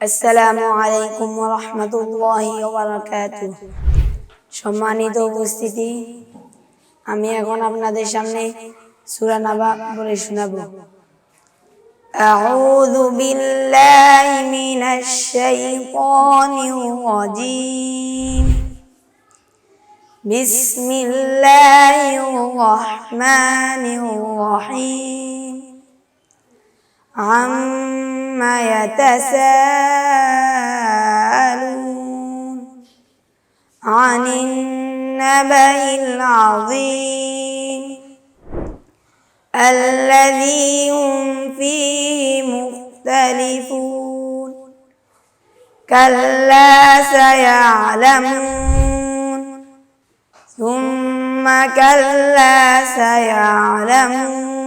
আসসালামু আলাইকুম রহমতুল্লাহি বারাকাতু সম্মানিত উপস্থিতি আমি এখন আপনাদের সামনে সূরা নাবা বলে শোনাবো أعوذ بالله من الشيطان الرجيم بسم الله الرحمن الرحيم عما يتساءلون عن النبأ العظيم الذي هم فيه مختلفون كلا سيعلمون ثم كلا سيعلمون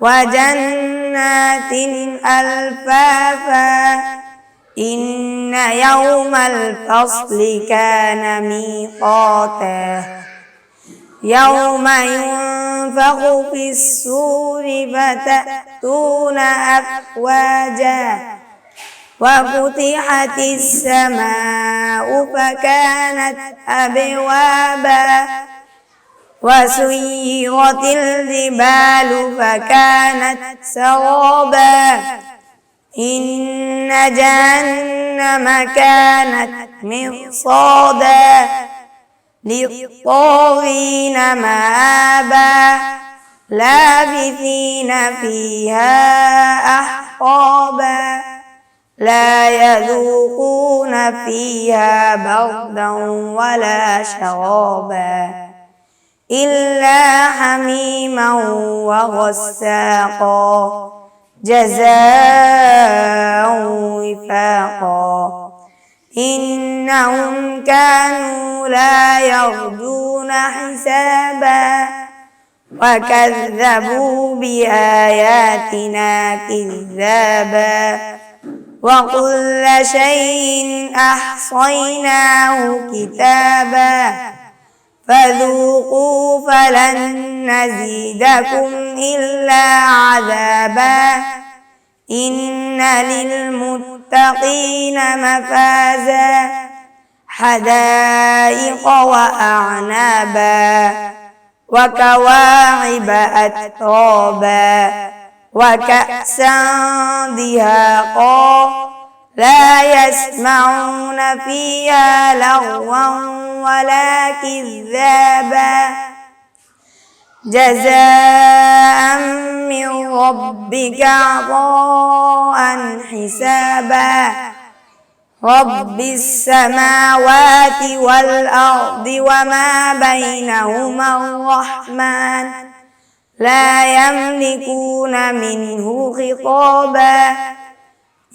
وجنات ألفافا إن يوم الفصل كان ميقاتا يوم ينفخ في السور فتأتون أفواجا وفتحت السماء فكانت أبوابا وسيرت الجبال فكانت سرابا. إن جهنم كانت مرصادا. للطاغين مآبا. لابثين فيها أحقابا. لا يذوقون فيها بردا ولا شرابا. إلا حميما وغساقا جزاء وفاقا. إنهم كانوا لا يرجون حسابا وكذبوا بآياتنا كذابا. وكل شيء أحصيناه كتابا. فذوقوا فلن نزيدكم إلا عذابا. إن للمتقين مفازا حدائق وأعنابا وكواعب أترابا وكأسا دهاقا لا يسمعون فيها لغوا ولا كذابا. جزاء من ربك عطاء حسابا. رب السماوات والأرض وما بينهما الرحمن. لا يملكون منه خطابا.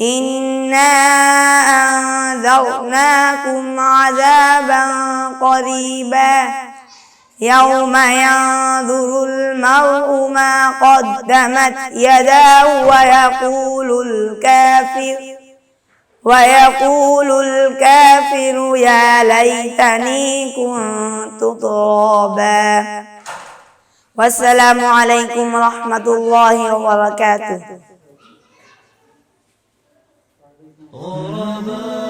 إنا أنذرناكم عذابا قريبا. يوم ينظر المرء ما قدمت يداه ويقول الكافر ويقول الكافر يا ليتني كنت ترابا. والسلام عليكم ورحمة الله وبركاته. غرباء